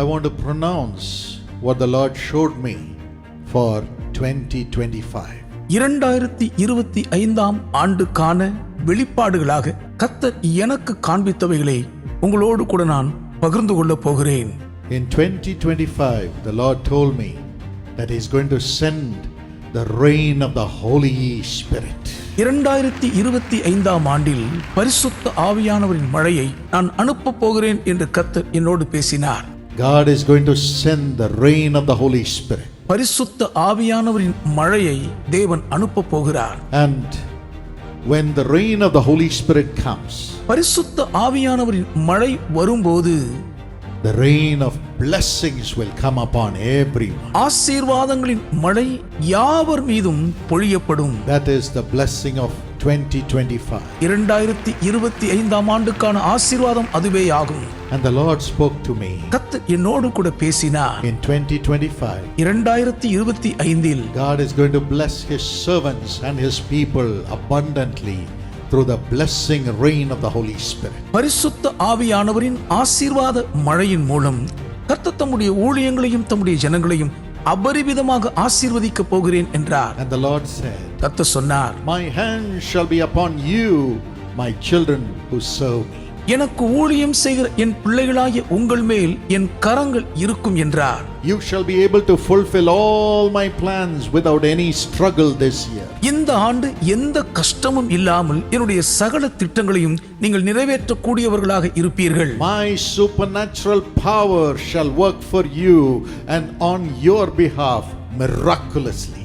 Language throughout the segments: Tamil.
I want to pronounce what the Lord showed me for 2025. இரண்டாயிரத்தி இருபத்தி ஐந்தாம் ஆண்டுக்கான வெளிப்பாடுகளாக கத்தர் எனக்கு காண்பித்தவைகளை உங்களோடு கூட நான் பகிர்ந்து கொள்ளப் போகிறேன் In 2025, the Lord told me that He's going to send the rain of the Holy Spirit. இரண்டாயிரத்தி இருபத்தி ஐந்தாம் ஆண்டில் பரிசுத்த ஆவியானவரின் மழையை நான் அனுப்பப் போகிறேன் என்று கத்தர் என்னோடு பேசினார் God is going to send the rain of the Holy Spirit. பரிசுத்த ஆவியானவரின் மழையை தேவன் அனுப்பப் போகிறார் And when the rain of the Holy Spirit comes, பரிசுத்த ஆவியானவரின் மழை வரும்போது the rain of blessings will come upon everyone. ஆசீர்வாதங்களின் மழை யாவர் மீதும் பொழியப்படும் That is the blessing of 2025. இரண்டாயிரத்தி இருபத்தி ஐந்தாம் ஆண்டுக்கான ஆசீர்வாதம் அதுவே ஆகும் And the Lord spoke to me கத்தர் என்னோடு கூட பேசினார் in 2025. இரண்டாயிரத்தி இருபத்தி ஐந்தில் God is going to bless His servants and His people abundantly through the blessing rain of the Holy Spirit. பரிசுத்த ஆவியானவரின் ஆசீர்வாத மழையின் மூலம் கர்த்தர் தம்முடைய ஊழியங்களையும் தம்முடைய ஜனங்களையும் அபரிவிதமாக ஆசீர்வதிக்கப் போகிறேன் என்றார் And the Lord said, கர்த்தர் சொன்னார் My hand shall be upon you, my children who serve me. எனக்கு ஊழியம் செய்கிற என் பிள்ளைகளாகிய உங்கள் மேல் என் கரங்கள் இருக்கும் என்றார் You shall be able to fulfill all my plans without any struggle this year. இந்த ஆண்டு எந்த கஷ்டமும் இல்லாமல் என்னுடைய சகல திட்டங்களையும் நீங்கள் நிறைவேற்றக்கூடியவர்களாக இருப்பீர்கள் My supernatural power shall work for you and on your behalf miraculously.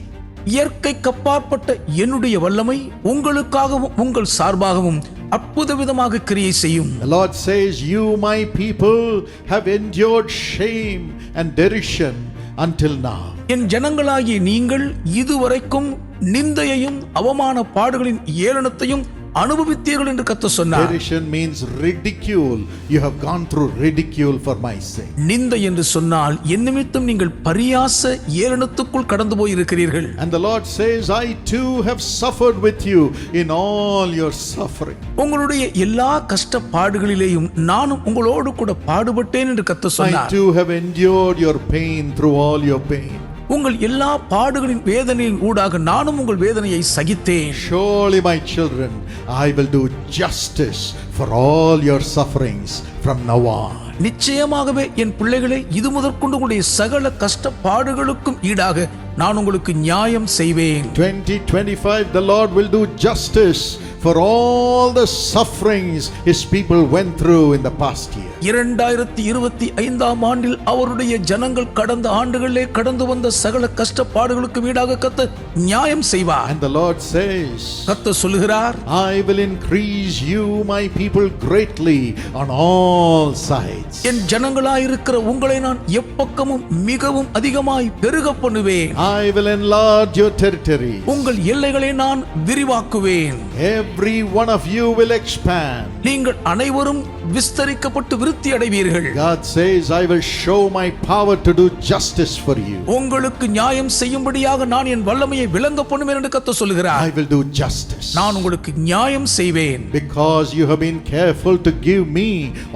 இயற்கை கப்பாற்பட்ட என்னுடைய வல்லமை உங்களுக்காகவும் உங்கள் சார்பாகவும் அற்புத விதமாக கிரியை செய்யும் The Lord says, You, my people, have endured shame and derision until now. என் ஜனங்களாகிய நீங்கள் இதுவரைக்கும் நிந்தையையும் அவமான பாடுகளின் ஏளனத்தையும் அனுபவித்தீர்கள் என்று கத்த சொன்னார் Derision means ridicule. You have gone through ridicule for my sake. நிந்தை என்று சொன்னால் என் நிமித்தம் நீங்கள் பரியாச ஏளனத்துக்குள் கடந்து போயிருக்கிறீர்கள் And the Lord says, I too have suffered with you in all your suffering. உங்களுடைய எல்லா கஷ்டப்பாடுகளிலேயும் நானும் உங்களோடு கூட பாடுபட்டேன் என்று கத்த I சொன்னார் too have endured your pain through all your pain. உங்கள் எல்லா பாடுகளின் வேதனையின் ஊடாக நானும் உங்கள் வேதனையை சகித்தேன் Surely, my children, I will do justice for all your sufferings from now on. நிச்சயமாகவே என் பிள்ளைகளே இது முதற்கொண்டு உங்களுடைய சகல கஷ்டப்பாடுகளுக்கும் ஈடாக நான் உங்களுக்கு நியாயம் செய்வேன் 2025, the Lord will do justice for all the sufferings His people went through in the past year. இரண்டாயிரத்தி இருபத்தி ஐந்தாம் ஆண்டில் அவருடைய ஜனங்கள் கடந்த ஆண்டுகளிலே கடந்து வந்த சகல கஷ்டப்பாடுகளுக்கு வீடாக கத்த நியாயம் செய்வார் And the Lord says, கத்த சொல்லுகிறார் I will increase you, my people, greatly on all sides. என் ஜனங்களாயிருக்கிற உங்களை நான் எப்பக்கமும் மிகவும் அதிகமாய் பெருக பண்ணுவேன் I will enlarge your territory. உங்கள் எல்லைகளை நான் விரிவாக்குவேன் Every one of you will expand. நீங்கள் அனைவரும் விஸ்தரிக்கப்பட்டு விருத்தி அடைவீர்கள் God says, I will show my power to do justice for you. உங்களுக்கு நியாயம் செய்யும்படியாக நான் என் வல்லமையை விளங்க பண்ணுவேன் என்று கத்த சொல்லுகிறார் I will do justice. நான் உங்களுக்கு நியாயம் செய்வேன் Because you have been careful to give me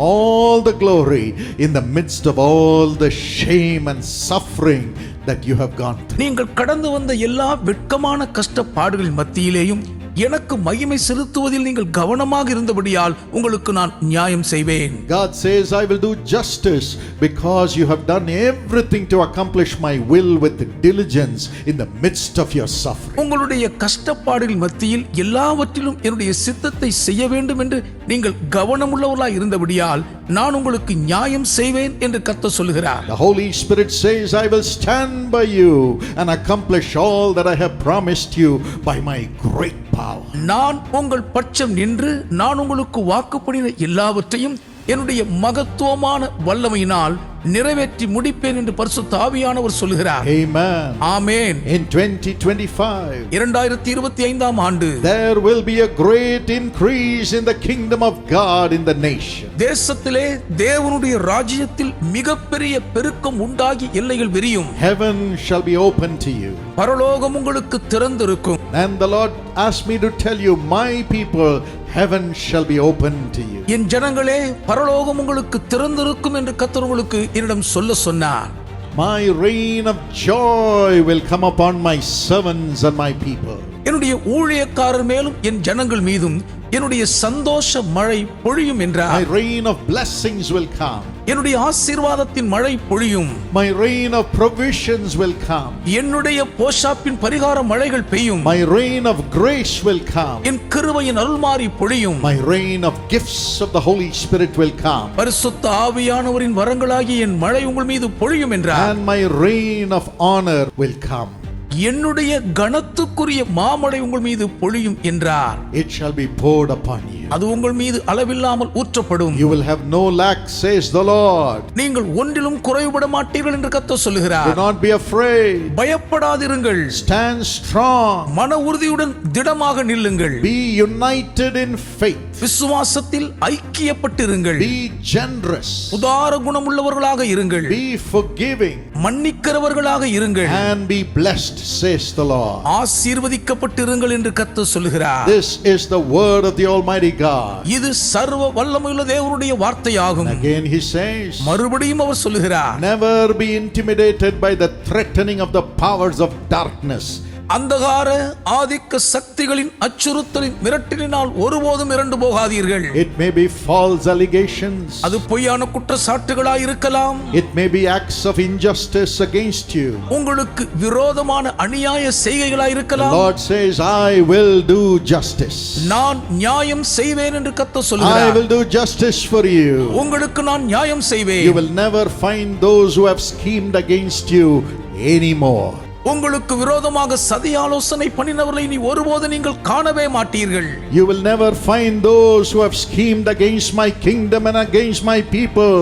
all the glory in the midst of all the shame and suffering that you have gone through. நீங்கள் கடந்து வந்த எல்லா வெட்கமான கஷ்டப்பாடுகளின் மத்தியிலேயும் எனக்கு மகிமை செலுத்துவதில் நீங்கள் கவனமாக இருந்தபடியால் உங்களுக்கு நான் நியாயம் செய்வேன் God says, I will do justice because you have done everything to accomplish my will with diligence in the midst of your suffering. உங்களுடைய கஷ்டப்பாடுகள் மத்தியில் எல்லாவற்றிலும் என்னுடைய சித்தத்தை செய்ய வேண்டும் என்று நீங்கள் கவனமுள்ளவர்களாய் இருந்தபடியால் நான் உங்களுக்கு நியாயம் செய்வேன் என்று கத்த சொல்லுகிறார் The Holy Spirit says, I will stand by you and accomplish all that I have promised you by my great power. நான் உங்கள் பட்சம் நின்று நான் உங்களுக்கு வாக்குப்படின எல்லாவற்றையும் என்னுடைய மகத்துவமான வல்லமையினால் நிறைவேற்றி முடிப்பேன் என்று பரிசுத்த ஆவியானவர் சொல்லுகிறார் Amen. ஆமேன் In 2025, இரண்டாயிரத்தி இருபத்தி ஐந்தாம் ஆண்டு there will be a great increase in the kingdom of God in the nation. தேசத்திலே தேவனுடைய ராஜ்யத்தில் மிகப்பெரிய பெருக்கம் உண்டாகி எல்லைகள் விரியும் Heaven shall be open to you. பரலோகம் உங்களுக்கு திறந்திருக்கும் And the Lord asked me to tell you, my people heaven shall be opened to you. என் ஜனங்களே பரலோகம் உங்களுக்கு திறந்திருக்கும் என்று கர்த்தர் உங்களுக்கு என்னிடம் சொல்ல சொன்னார் My reign of joy will come upon my servants and my people. என்னுடைய ஊழியக்காரர் மேலும் என் ஜனங்கள் மீதும் என்னுடைய சந்தோஷ மழை பொழியும் My என்றார் reign of blessings will come. என்னுடைய ஆசீர்வாதத்தின் மழை பொழியும் My reign of provisions will come. என்னுடைய போஷாப்பின் பரிகார மழைகள் பெய்யும் My reign of grace will come. என் கிருபையின் அருள்மாறி பொழியும் My reign of gifts of the Holy Spirit will come. பரிசுத்த ஆவியானவரின் வரங்களாகிய என் மழை உங்கள் மீது பொழியும் என்றார் And my reign of honor will come. என்னுடைய கனத்துக்குரிய மாமழை உங்கள் மீது பொழியும் என்றார் It shall be poured upon you. அது உங்கள் மீது அளவில்லாமல் ஊற்றப்படும் You will have no lack, says the Lord. நீங்கள் ஒன்றிலும் குறைவுபட மாட்டீர்கள் என்று கத்த Do சொல்லுகிறார் not be afraid. பயப்படாதிருங்கள் Stand strong. மன உறுதியுடன் திடமாக நில்லுங்கள் Be united in faith. விசுவாசத்தில் ஐக்கியப்பட்டிருங்கள் Be generous. உதார குணமுள்ளவர்களாக இருங்கள் Be forgiving. மன்னிக்கிறவர்களாக இருங்கள் And be blessed, says the Lord. ஆசீர்வதிக்கப்பட்டிருங்கள் என்று கத்த சொல்லுகிறார் This is the word of the Almighty God. இது சர்வ வல்லமையுள்ள தேவனுடைய வார்த்தையாகும் Again, he says, மறுபடியும் அவர் சொல்லுகிறார் Never be intimidated by the threatening of the powers of darkness. அந்தகார ஆதிக்க சக்திகளின் அச்சுறுத்தலின் மிரட்டலினால் ஒருபோதும் இரண்டு போகாதீர்கள் It may be false allegations, அது பொய்யான குற்றச்சாட்டுகளாய் இருக்கலாம் it may be acts of injustice against you. உங்களுக்கு விரோதமான அநியாய செய்கைகளாய் The இருக்கலாம் Lord says, I will do justice. நான் நியாயம் செய்வேன் என்று கத்த I சொல்கிறார் will do justice for you. உங்களுக்கு நான் நியாயம் You செய்வேன் will never find those who have schemed against you anymore. உங்களுக்கு விரோதமாக சதி ஆலோசனை பண்ணினவர்களை நீ ஒருபோது நீங்கள் காணவே மாட்டீர்கள் You will never find those who have schemed against my kingdom and against my people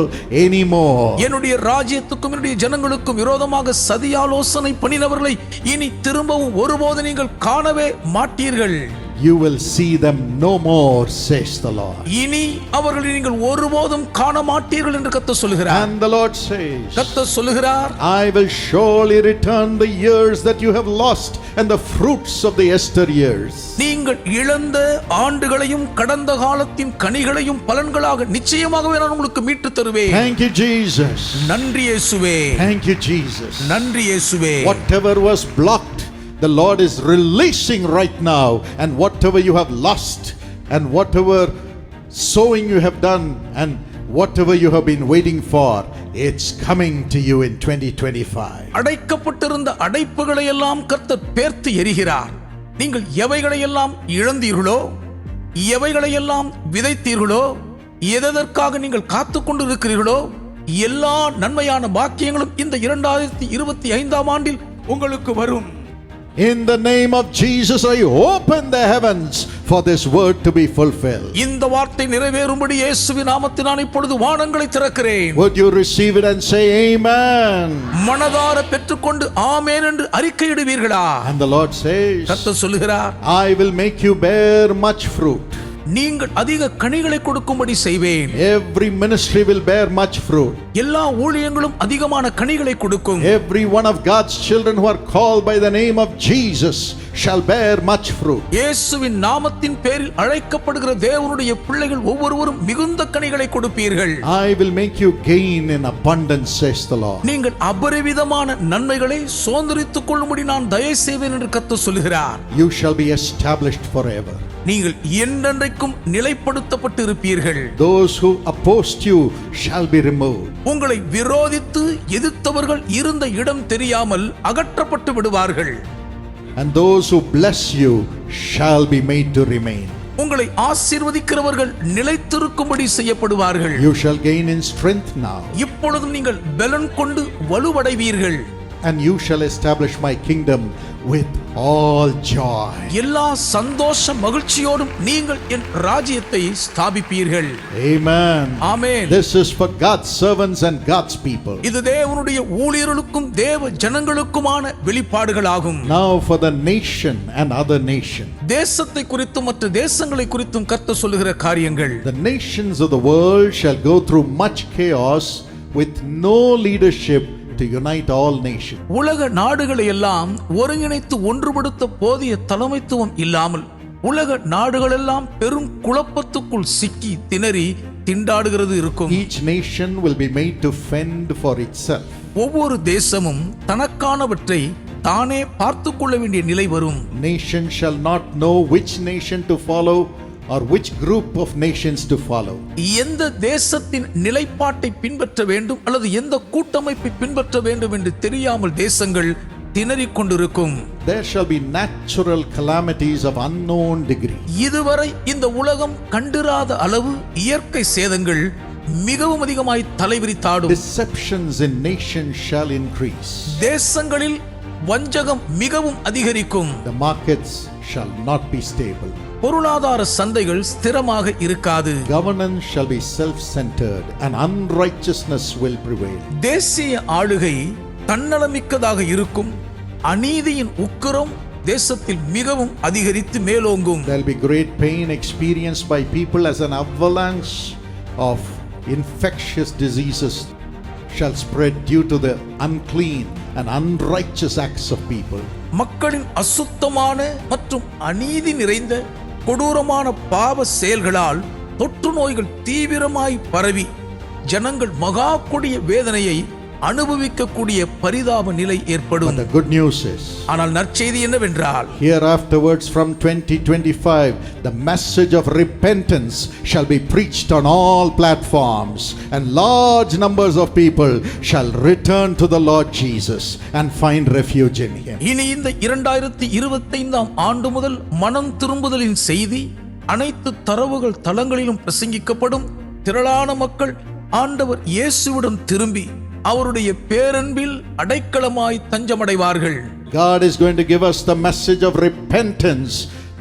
anymore. என்னுடைய ராஜ்யத்துக்கும் என்னுடைய ஜனங்களுக்கும் விரோதமாக சதி ஆலோசனை பண்ணினவர்களை இனி திரும்பவும் ஒருபோது நீங்கள் காணவே மாட்டீர்கள் You will see them no more, says the Lord. இனி அவர்களை நீங்கள் ஒருபோதும் காண மாட்டீர்கள் என்று கத்த சொல்லுகிறார் And the Lord says, கத்த சொல்லுகிறார் I will surely return the years that you have lost and the fruits of the Esther years. நீங்கள் இழந்த ஆண்டுகளையும் கடந்த காலத்தின் கனிகளையும் பலன்களாக நிச்சயமாகவே நான் உங்களுக்கு மீட்டு தருவேன் Thank you, Jesus. நன்றி இயேசுவே Thank you, Jesus. நன்றி இயேசுவே Whatever was blocked, the Lord is releasing right now. And whatever you have lost, and whatever sowing you have done, and whatever you have been waiting for, it's coming to you in 2025. அடைக்கப்பட்டிருந்த அடைப்புகளை எல்லாம் கர்த்தர் பேர்த்து எரிகிறார் நீங்கள் எவைகளை எல்லாம் இழந்தீர்களோ எவைகளை எல்லாம் விதைத்தீர்களோ எதற்காக நீங்கள் காத்து கொண்டு இருக்கிறீர்களோ எல்லா நன்மையான பாக்கியங்களும் இந்த இரண்டாயிரத்தி இருபத்தி ஐந்தாம் ஆண்டில் உங்களுக்கு வரும் In the name of Jesus, I open the heavens for this word to be fulfilled. இந்த வார்த்தை நிறைவேறும்படி இயேசுவின் நாமத்தில் நான் இப்பொழுது வானங்களை திறக்கிறேன் Would you receive it and say, Amen? மனதார பெற்றுக்கொண்டு ஆமேன் என்று அறிக்கையிடுவீர்களா And the Lord says, கர்த்தர் சொல்லுகிறார் I will make you bear much fruit. நீங்கள் அதிக கனிகளை கொடுக்கும்படி செய்வேன் Every ministry will bear much fruit. எல்லா ஊழியங்களும் அதிகமான கனிகளை கொடுக்கும் Every one of God's children who are called by the name of Jesus shall bear much fruit. இயேசுவின் நாமத்தின் பேரில் அழைக்கப்படுகிற தேவனுடைய பிள்ளைகள் ஒவ்வொருவரும் மிகுந்த கனிகளை கொடுப்பீர்கள் I will make you gain in abundance, says the Lord. நீங்கள் அபரிவிதமான நன்மைகளை சுதந்திரித்துக் கொள்ளும்படி நான் தயை செய்வேன் என்று கத்த சொல்லுகிறார் You shall be established forever. நீங்கள் என்றென்றைக்கும் நிலைப்படுத்தப்பட்டு இருப்பீர்கள் Those who opposed you shall be removed. உங்களை விரோதித்து எதிர்த்தவர்கள் இருந்த இடம் தெரியாமல் அகற்றப்பட்டு விடுவார்கள் And those who bless you shall be made to remain. உங்களை ஆசீர்வதிக்கிறவர்கள் நிலைத்திருக்கும்படி செய்யப்படுவார்கள் You shall gain in strength now, இப்பொழுதும் நீங்கள் பலன் கொண்டு வலுவடைவீர்கள் and you shall establish my kingdom with all joy. எல்லா சந்தோஷ மகிழ்ச்சியோடும் நீங்கள் என் ராஜ்யத்தை ஸ்தாபிப்பீர்கள் Amen. Amen This is for God's servants and God's people. இது தேவனுடைய ஊழியர்களுக்கும் தேவ ஜனங்களுக்குமான வெளிப்பாடுகளாகும் Now for the nation and other nation. தேசத்தை குறித்தும் மற்ற தேசங்களை குறித்தும் கர்த்தர் சொல்லுகிற காரியங்கள் The nations of the world shall go through much chaos with no leadership to unite all nations. உலக நாடுகளை எல்லாம் ஒருங்கிணைத்து ஒன்றுபடுத்த போதிய தலைமைத்துவம் இல்லாமல் உலக நாடுகளெல்லாம் பெரும் குழப்பத்துக்குள் சிக்கி திணறி திண்டாடுகிறது இருக்கும் Each nation will be made to fend for itself. ஒவ்வொரு தேசமும் தனக்கானவற்றை தானே பார்த்து கொள்ள வேண்டிய நிலை வரும் Nation shall not know which nation to follow or which group of nations to follow. எந்த தேசத்தின் நிலைப்பாட்டை பின்பற்ற வேண்டும் அல்லது எந்த கூட்டமைப்பை பின்பற்ற வேண்டும் என்று தெரியாமல் தேசங்கள் திணறிக் கொண்டிருக்கும் There shall be natural calamities of unknown degree. இதுவரை இந்த உலகம் கண்டிராத அளவு இயற்கை சேதங்கள் மிகவும் அதிகமாய் தலைவிரித்தாடும் Deceptions in nations shall increase. தேசங்களில் வஞ்சகம் மிகவும் அதிகரிக்கும் The markets shall not be stable. பொருளாதார சந்தைகள் ஸ்திரமாக இருக்காது Governance shall be self centered, and unrighteousness will prevail. தேசிய ஆளுகை தன்னலமிக்கதாக இருக்கும் அநீதியின் உக்கிரம் தேசத்தில் மிகவும் அதிகரித்து மேலோங்கும் There'll be great pain experienced by people as an avalanche of infectious diseases shall spread due to the unclean and unrighteous acts of people. மக்களின் அசுத்தமான மற்றும் அநீதி நிறைந்த கொடூரமான பாவ செயல்களால் தொற்று நோய்கள் தீவிரமாய் பரவி ஜனங்கள் மகா கொடிய வேதனையை அனுபவிக்கக்கூடிய பரிதாப நிலை ஏற்படும் the good news is, ஆனால் நற்செய்தி என்னவென்றால் here afterwards from 2025, the message of repentance shall be preached on all platforms, and large numbers of people shall return to the Lord Jesus and find refuge in Him. இனி இந்த இரண்டாயிரத்தி இருபத்தைந்தாம் ஆண்டு முதல் மனம் திரும்புதலின் செய்தி அனைத்து தரவுகள் தளங்களிலும் பிரசங்கிக்கப்படும் திரளான மக்கள் ஆண்டவர் இயேசுவிடம் திரும்பி அவருடைய பேரன்பில் அடைக்கலமாய் தஞ்சமடைவார்கள் God is going to give us the message of repentance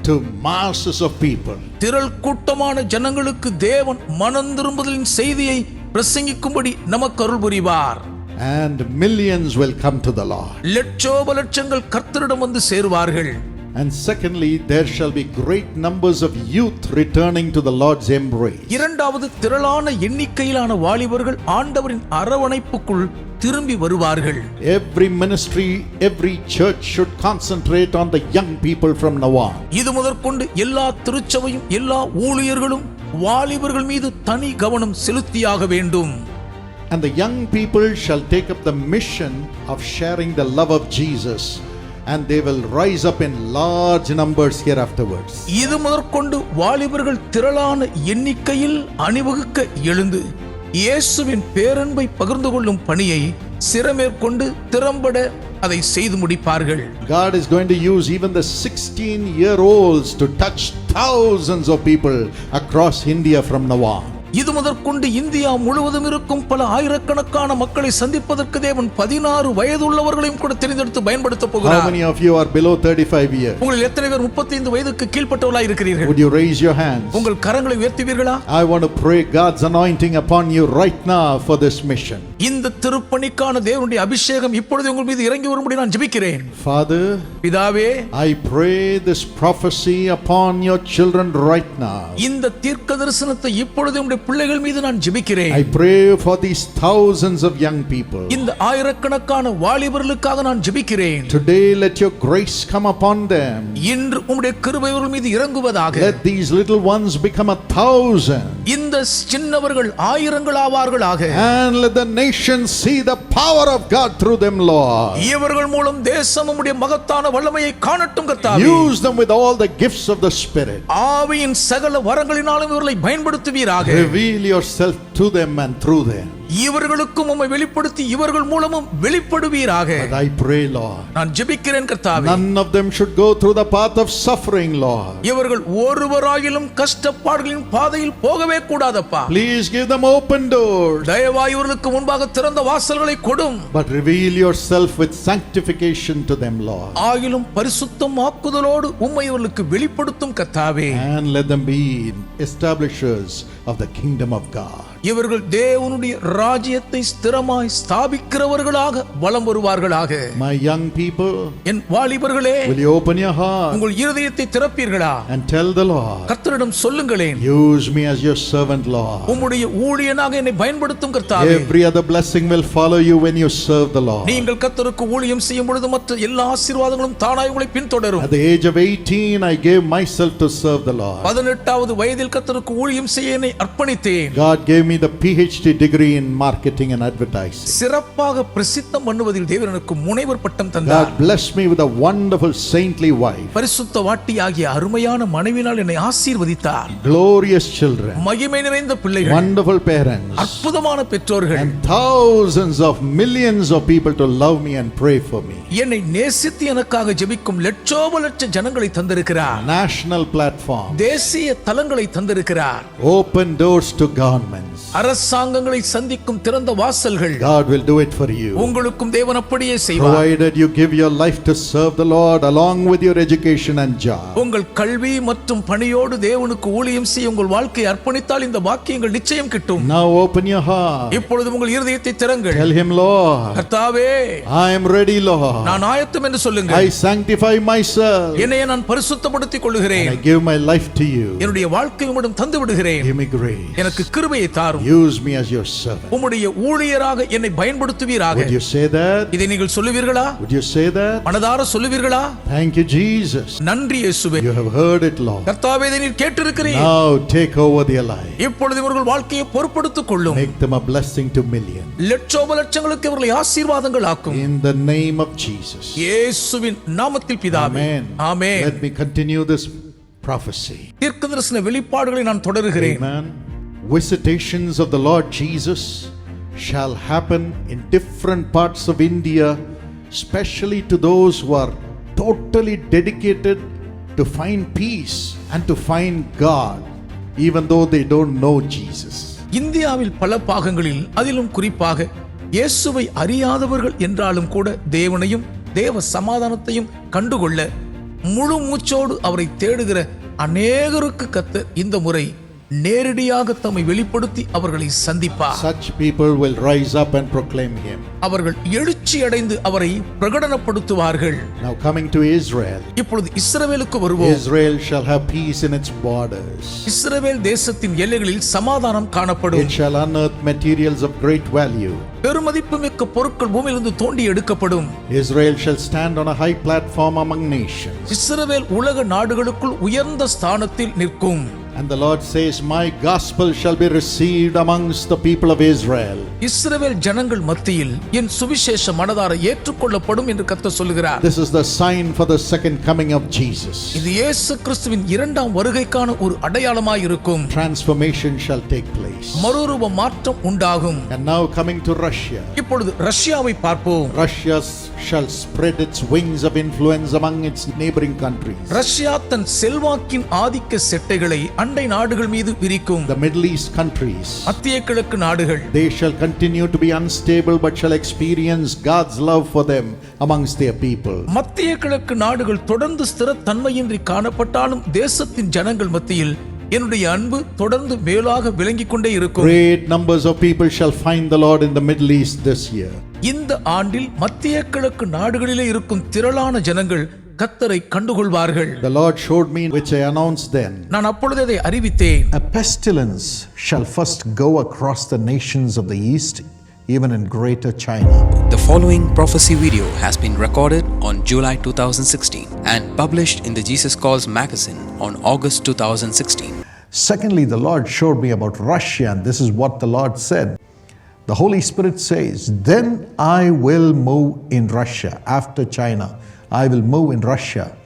to masses of people. திரள் கூட்டமான ஜனங்களுக்கு தேவன் மனம் திரும்புதலின் செய்தியை பிரசங்கிக்கும்படி நமக்கு அருள் புரிவார் And millions will come to the Lord. லட்சோப லட்சங்கள் கர்த்தரிடம் வந்து சேருவார்கள் And secondly, there shall be great numbers of youth returning to the Lord's embrace. இரண்டாவது திரளான எண்ணிக்கையிலான வாலிபர்கள் ஆண்டவரின் அரவணைப்புக்குள் திரும்பி வருவார்கள் Every ministry, every church should concentrate on the young people from now on. இது முதற்கொண்டு எல்லா திருச்சபையும் எல்லா ஊழியர்களும் வாலிபர்கள் மீது தனி கவனம் செலுத்தியாக வேண்டும் And the young people shall take up the mission of sharing the love of Jesus, and they will rise up in large numbers here afterwards. இது முதற்கொண்டு வாலிபர்கள் திரளான எண்ணிக்கையில் அணிவகுக்க எழுந்து இயேசுவின் பேரன்பை பகிர்ந்து கொள்ளும் பணியை சிறமேற்கொண்டு திறம்பட அதை செய்து முடிப்பார்கள் God is going to use even the 16 year olds to touch thousands of people across India from now on. இது முதற்கொண்டு இந்தியா முழுவதும் இருக்கும் பல ஆயிரக்கணக்கான மக்களை சந்திப்பதற்கு தேவன் பதினாறு வயதுள்ளவர்களையும் கூட தெரிந்தெடுத்து பயன்படுத்த How போகிறார் many of you are below 35 years? உங்களில் எத்தனை பேர் முப்பத்தைந்து வயதுக்கு கீழ்ப்பட்டவர்களாக இருக்கிறீர்கள் Would you raise your hands? உங்கள் கரங்களை உயர்த்துவீர்களா I want to pray God's anointing upon you right now for this mission. இந்த திருப்பணிக்கான தேவனுடைய அபிஷேகம் இப்பொழுது உங்கள் மீது இறங்கி வரும்படி நான் ஜெபிக்கிறேன் Father, பிதாவே I pray this prophecy upon your children right now. இந்த தீர்க்க தரிசனத்தை இப்பொழுது உங்களுடைய பிள்ளைகள் மீது நான் ஜெபிக்கிறேன் I pray for these thousands of young people. இந்த ஆயிரக்கணக்கான வாலிபர்களுக்காக நான் ஜெபிக்கிறேன் Today, let your grace come upon them. இன்று உம்முடைய கிருபை அவர்கள் மீது இறங்குவதாக Let these little ones become a thousand. இந்த சின்னவர்கள் ஆயிரங்கள் ஆவார்களாக And let the nations see the power of God through them, Lord. இவர்கள் மூலம் தேசம் உம்முடைய மகத்தான வல்லமையை காணட்டும் கர்த்தாவே Use them with all the gifts of the Spirit. ஆவியின் சகல வரங்களினாலும் இவர்களை பயன்படுத்துவீராக Reveal yourself to them and through them. இவர்களுக்கும் உம்மை வெளிப்படுத்தி இவர்கள் மூலமும் வெளிப்படுவீராக But I pray, Lord, நான் ஜெபிக்கிறேன் கர்த்தாவே none of them should go through the path of suffering, Lord. இவர்கள் ஒருவராயிலும் கஷ்டப்பாடுகளின் பாதையில் போகவே கூடாதப்பா Please give them open doors, தயவாய் இவர்களுக்கு முன்பாக திறந்த வாசல்களை கொடும் but reveal yourself with sanctification to them, Lord. ஆகிலும் பரிசுத்தம் ஆக்குதலோடு உம்மை இவர்களுக்கு வெளிப்படுத்தும் கர்த்தாவே And let them be establishers of the kingdom of God. இவர்கள் தேவனுடைய ராஜ்யத்தை ஸ்திரமாய் ஸ்தாபிக்கிறவர்களாக வலம் வருவார்களாக My young people, என் வாலிபர்களே will you open your heart உங்கள் இருதயத்தை திறப்பீர்களா and tell the Lord, கர்த்தரிடம் சொல்லுங்களேன் use me as your servant, Lord. உம்முடைய ஊழியனாக என்னை பயன்படுத்தும் கர்த்தாவே Every other blessing will follow you when you serve the Lord. நீங்கள் கர்த்தருக்கு ஊழியம் செய்யும் பொழுது மற்ற எல்லா ஆசீர்வாதங்களும் தானாய் உங்களை பின்தொடரும் At the age of 18, I gave myself to serve the Lord. பதினெட்டாவது வயதில் கர்த்தருக்கு ஊழியம் செய்ய என்னை அர்ப்பணித்தேன் God gave me the PhD degree in marketing and advertising. சிறப்பாக பிரசித்தம் பண்ணுவதில் தேவன் எனக்கு முனைவர் பட்டம் தந்தார் God blessed me with a wonderful saintly wife, பரிசுத்த வாட்டி ஆகிய அருமையான மனைவினால் என்னை ஆசீர்வதித்தார் glorious children, மகிமை நிறைந்த பிள்ளைகள் wonderful parents, அற்புதமான பெற்றோர்கள் and thousands of millions of people to love me and pray for me. என்னை நேசித்து எனக்காக ஜெபிக்கும் லட்சோப லட்ச ஜனங்களை தந்திருக்கிறார் National platform, தேசிய தலங்களை தந்திருக்கிறார் open doors to governments. அரசாங்கங்களை சந்திக்கும் திறந்த வாசல்கள் God will do it for you. உங்களுக்கும் தேவன் அப்படியே செய்வார் Provided you give your life to serve the Lord along with your education and job. உங்கள் கல்வி மற்றும் பணியோடு தேவனுக்கு ஊழியம் செய்ய உங்கள் வாழ்க்கையை அர்ப்பணித்தால் இந்த வாக்கியங்கள் நிச்சயம் கிட்டும் Now open your heart. இப்பொழுது உங்கள் இருதயத்தை திறங்கள் Tell him, Lord, கர்த்தாவே I am ready, Lord. நான் ஆயத்தம் என்று சொல்லுங்க I sanctify myself. என்னையே நான் பரிசுத்தப்படுத்திக் கொள்ளுகிறேன் I give my life to you. என்னுடைய வாழ்க்கை உம்மிடம் தந்து விடுகிறேன் Give me grace. எனக்கு கிருபையை தாரும் Use me as your servant. உம்முடைய ஊழியராக என்னை பயன்படுத்துவீராக Would you say that? இதை நீங்கள் சொல்லுவீர்களா Would you say that? மனதார சொல்லுவீர்களா Thank you, Jesus. நன்றி இயேசுவே You have heard it, Lord. கர்த்தாவே இதை நீர் கேட்டிருக்கிறீர் Now take over their life. இப்பொழுது இவர்கள் வாழ்க்கையை பொறுப்படுத்திக் கொள்ளும் Make them a blessing to millions. லட்சோப லட்சங்களுக்கு இவர்களை ஆசீர்வாதங்கள் ஆக்கும் In the name of Jesus. இயேசுவின் நாமத்தில் பிதாவே Amen. Amen Let me continue this prophecy. தீர்க்க தரிசன வெளிப்பாடுகளை நான் தொடருகிறேன் Amen. Visitations of the Lord Jesus shall happen in different parts of India, especially to those who are totally dedicated to find peace and to find God, even though they don't know Jesus. இந்தியாவில் பல பாகங்களில் அதிலும் குறிப்பாக இயேசுவை அறியாதவர்கள் என்றாலும் கூட தேவனையும் தேவ சமாதானத்தையும் கண்டுகொள்ள முழு மூச்சோடு அவரை தேடுகிற அநேகருக்கு கத்த இந்த முறை நேரடியாக தம்மை வெளிப்படுத்தி அவர்களை சந்திப்பார் Such people will rise up and proclaim Him. அவர்கள் எழுச்சி அடைந்து அவரை பிரகடனப்படுத்துவார்கள் Now, coming to Israel, இப்பொழுது இஸ்ரவேலுக்கு வருவோம் Israel shall have peace in its borders. இஸ்ரவேல் தேசத்தின் எல்லைகளில் சமாதானம் காணப்படும் It shall unearth materials of great value. பெருமதிப்புமிக்க பொருட்கள் பூமியிலிருந்து தோண்டி எடுக்கப்படும் Israel shall stand on a high platform among nations. இஸ்ரவேல் உலக நாடுகளுக்குள் உயர்ந்த ஸ்தானத்தில் நிற்கும் And the Lord says, My gospel shall be received amongst the people of Israel. இஸ்ரவேல் ஜனங்கள் மத்தியில் என் சுவிசேஷ மனதார ஏற்றுக்கொள்ளப்படும் என்று கத்த சொல்லுகிறார் This is the sign for the second coming of Jesus. இது இயேசு கிறிஸ்துவின் இரண்டாம் வருகைக்கான ஒரு அடையாளமாய் இருக்கும் Transformation shall take place. மறுரூப மாற்றம் உண்டாகும் And now coming to Russia. இப்பொழுது ரஷ்யாவை பார்ப்போம் Russia shall spread its wings of influence among its neighboring countries. Russia தன் செல்வாக்கின் ஆதிக்க செட்டைகளை அண்டை நாடுகள் மீது விரிக்கும் The Middle East countries. மத்திய கிழக்கு நாடுகள் They shall continue to be unstable but shall experience God's love for them amongst their people. மத்திய கிழக்கு நாடுகள் தொடர்ந்து ஸ்திரத்தன்மையின்றி காணப்பட்டாலும் தேசத்தின் ஜனங்கள் மத்தியில் என்னுடைய அன்பு தொடர்ந்து மேலாக விளங்கிக் கொண்டே இருக்கும் Great numbers of people shall find the Lord in the Middle East this year. இந்த ஆண்டில் மத்திய கிழக்கு நாடுகளிலே இருக்கும் திரளான ஜனங்கள் கத்தரை கண்டுகொள்வார்கள் The Lord showed me, which I announced then. நான் அப்பொழுது அதை அறிவித்தேன் A pestilence shall first go across the nations of the east, even in greater China. The following prophecy video has been recorded on July 2016 and published in the Jesus Calls magazine on August 2016. Secondly, the Lord showed me about Russia, and this is what the Lord said. The Holy Spirit says, Then I will move in Russia after China. I will move in Russia.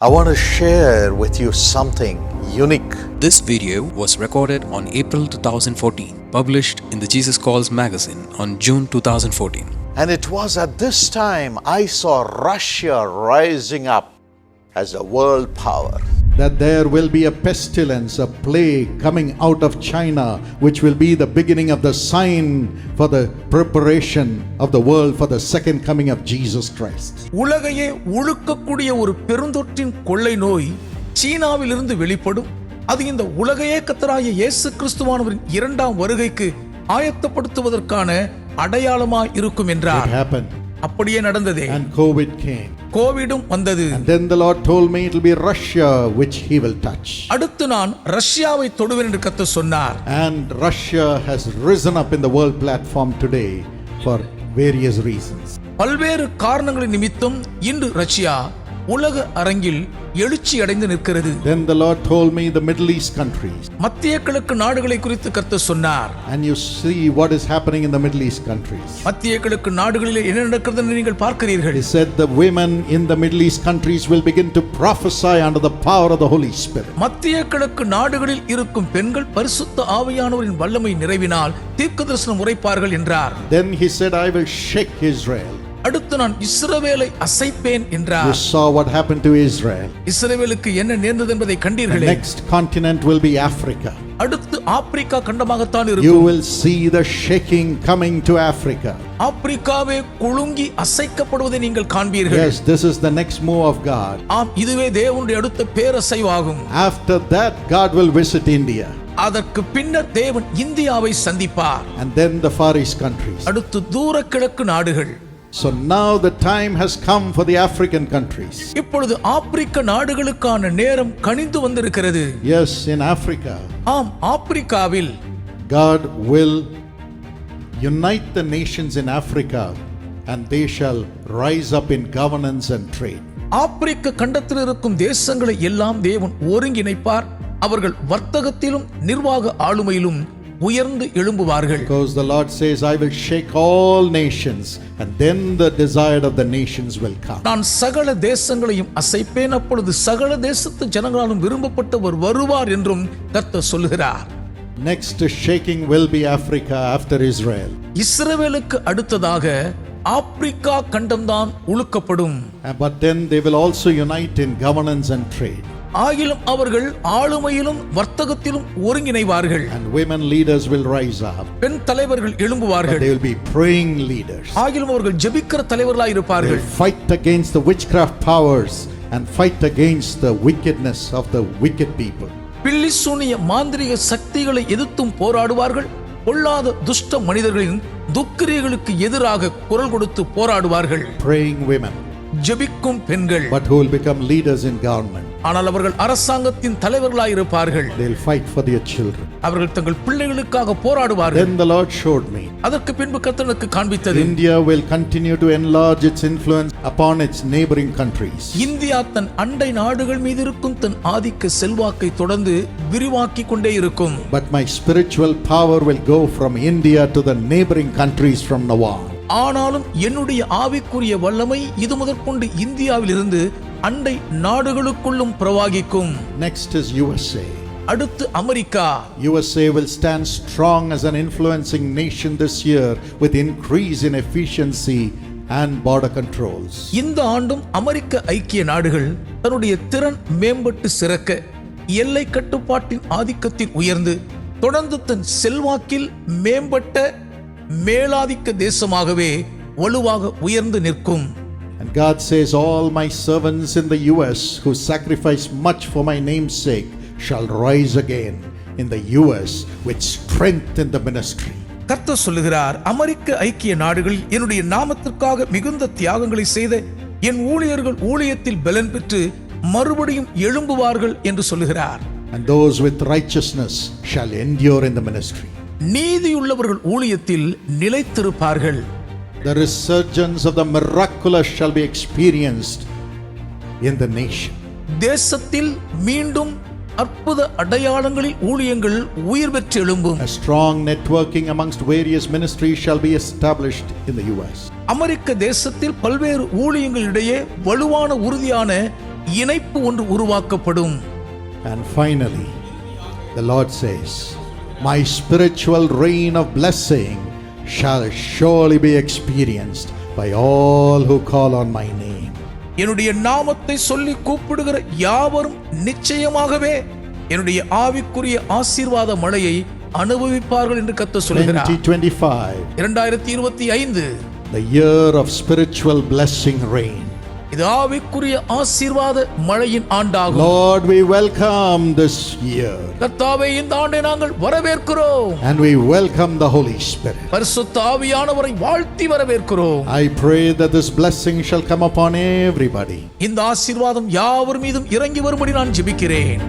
I want to share with you something unique. This video was recorded on April 2014, published in the Jesus Calls magazine on June 2014. And it was at this time I saw Russia rising up as a world power. That there will be a pestilence, a plague coming out of China, which will be the beginning of the sign for the preparation of the world for the second coming of Jesus Christ. உலகையே உழுக்கக்கூடிய ஒரு பெருந்தொற்றின் கொள்ளை நோய் சீனாவிலிருந்து வெளிப்படும் அது இந்த உலகையே கத்தராகிய இயேசு கிறிஸ்துவானவரின் இரண்டாம் வருகைக்கு ஆயத்தப்படுத்துவதற்கான அடையாளமாய் இருக்கும் என்றார். அப்படியே நடந்ததே And COVID came. கோவிடும் வந்தது And then the Lord told me it'll be Russia which He will touch. அடுத்து நான் ரஷ்யாவை தொடுவேன் என்று கத்த சொன்னார் And Russia has risen up in the world platform today for various reasons. பல்வேறு காரணங்களின் நிமித்தம் இன்று ரஷ்யா உலக அரங்கில் எழுச்சி அடைந்து நிற்கிறது Then the Lord told me the Middle East countries. மத்திய கிழக்கு நாடுகளை குறித்து கத்த சொன்னார் And you see what is happening in the Middle East countries. மத்திய கிழக்கு நாடுகளில் என்ன நடக்கிறது என்று நீங்கள் பார்க்கிறீர்கள் He said the women in the Middle East countries will begin to prophesy under the power of the Holy Spirit. மத்திய கிழக்கு நாடுகளில் இருக்கும் பெண்கள் பரிசுத்த ஆவியானவரின் வல்லமை நிறைவினால் தீர்க்க தரிசனம் உரைப்பார்கள் என்றார் Then he said, I will shake Israel. அடுத்து நான் இஸ்ரவேலை அசைப்பேன் You என்றார் saw what happened to Israel. இஸ்ரவேலுக்கு என்ன நேர்ந்தது என்பதை The கண்டீர்களே next continent will be Africa. அடுத்து ஆப்பிரிக்கா கண்டமாகத்தான் You இருக்கும் will see the shaking coming to Africa. ஆப்பிரிக்காவே குலுங்கி அசைக்கப்படுவதை நீங்கள் காண்பீர்கள் Yes, this is the next move of God. ஆம் இதுவே தேவனுடைய அடுத்த பேரசைவாகும் After that, God will visit India அதற்கு பின்னர் தேவன் இந்தியாவை சந்திப்பார் and then the Far East countries. அடுத்து தூர கிழக்கு நாடுகள் So now the time has come for the African countries. இப்பொழுது ஆப்பிரிக்க நாடுகளுக்கான நேரம் கனிந்து வந்திருக்கிறது Yes, in Africa, ஆம் ஆப்பிரிக்காவில் God will unite the nations in Africa and they shall rise up in governance and trade. ஆப்பிரிக்க கண்டத்தில் இருக்கும் தேசங்களை எல்லாம் தேவன் ஒருங்கிணைப்பார் அவர்கள் வர்த்தகத்திலும் நிர்வாக ஆளுமையிலும் உயர்ந்து எழும்புவார்கள் Because the Lord says, I will shake all nations, and then the desire of the nations will come. நான் சகல தேசங்களையும் அசைப்பேன் அப்பொழுது சகல தேசத்து ஜனங்களாலும் விரும்பப்பட்டவர் வருவார் என்றும் கர்த்தர் சொல்கிறார் Next shaking will be Africa after Israel. இஸ்ரவேலுக்கு அடுத்ததாக ஆப்பிரிக்கா கண்டம்தான் உழுக்கப்படும் Uh, But then they will also unite in governance and trade. ஆகிலும் அவர்கள் ஆளுமையிலும் வர்த்தகத்திலும் ஒருங்கிணைவார்கள் And women leaders will rise up. பெண் தலைவர்கள் But எழும்புவார்கள் they will be praying leaders. ஆகிலும் அவர்கள் ஜெபிக்கிற தலைவர்களாய் They இருப்பார்கள் will fight against the witchcraft powers and fight against the wickedness of the wicked people. பில்லி சூனிய மாந்திரிக சக்திகளை எதிர்த்தும் போராடுவார்கள் பொல்லாத துஷ்ட மனிதர்களின் துக்கிரியர்களுக்கு எதிராக குரல் கொடுத்து போராடுவார்கள் Praying women, ஜெபிக்கும் பெண்கள் but who will become leaders in government. ஆனால் அவர்கள் அரசாங்கத்தின் தலைவர்களாய் இருப்பார்கள் They'll fight for their children. அவர்கள் தங்கள் பிள்ளைகளுக்காக போராடுவார்கள் Then the Lord showed me அதற்கு பின்பு கர்த்தனுக்கு காண்பித்தது India will continue to enlarge its influence upon its neighboring countries. India தன் அண்டை நாடுகள் மீது இருக்கும் தன் ஆதிக்க செல்வாக்கை தொடர்ந்து விரிவாக்கிக் கொண்டே இருக்கும் But my spiritual power will go from India to the neighboring countries from now on. ஆனாலும் என்னுடைய ஆவிக்குரிய வல்லமை இது முதற்கொண்டு இந்தியாவில் இருந்து அண்டை நாடுகளுக்குள்ளும் பிரவாகிக்கும் Next is USA. அடுத்து America USA will stand strong as an influencing nation this year with increase in efficiency and border controls. இந்த ஆண்டும் அமெரிக்க ஐக்கிய நாடுகள் தன்னுடைய திறன் மேம்பட்டு சிறக்க எல்லை கட்டுப்பாட்டின் ஆதிக்கத்தில் உயர்ந்து தொடர்ந்து தன் செல்வாக்கில் மேம்பட்ட மேலாதிக்க தேசமாகவே வலுவாக உயர்ந்து நிற்கும் God says, All my servants in the US who sacrifice much for my name's sake shall rise again in the US with strength in the ministry. கர்த்தர் சொல்லுகிறார் அமெரிக்க ஐக்கிய நாடுகளில் என்னுடைய நாமத்திற்காக மிகுந்த தியாகங்களை செய்த என் ஊழியர்கள் ஊழியத்தில் பலன் பெற்று மறுபடியும் எழும்புவார்கள் என்று சொல்லுகிறார் And those with righteousness shall endure in the ministry. நீதியுள்ளவர்கள் ஊழியத்தில் நிலைத்திருப்பார்கள் The resurgence of the miraculous shall be experienced in the nation. தேசத்தில் மீண்டும் அற்புத அடையாளங்களில் ஊழியங்கள் உயிர் பெற்று எழும்பும் A strong networking amongst various ministries shall be established in the US. அமெரிக்க தேசத்தில் பல்வேறு ஊழியங்களிடையே வலுவான உறுதியான இணைப்பு ஒன்று உருவாக்கப்படும் And finally, the Lord says, My spiritual reign of blessing shall surely be experienced by all who call on my name. என்னுடைய நாமத்தை சொல்லி கூப்பிடுகிற யாவரும் நிச்சயமாகவே என்னுடைய ஆவிக்குரிய ஆசீர்வாத மழையை அனுபவிப்பார்கள் என்று கத்த சொல்கிறார் 2025, இரண்டாயிரத்தி இருபத்தி ஐந்து the year of spiritual blessing reign. இது ஆவிக்குரிய ஆசீர்வாத மழையின் ஆண்டாகும். Lord, we welcome this year. கர்த்தாவே இந்த ஆண்டை நாங்கள் வரவேற்கிறோம். And we welcome the Holy Spirit. பரிசுத்த ஆவியானவரை வாழ்த்தி வரவேற்கிறோம். I pray that this blessing shall come upon everybody. இந்த ஆசீர்வாதம் யாவர் மீதும் இறங்கி வரும்படி நான் ஜெபிக்கிறேன்.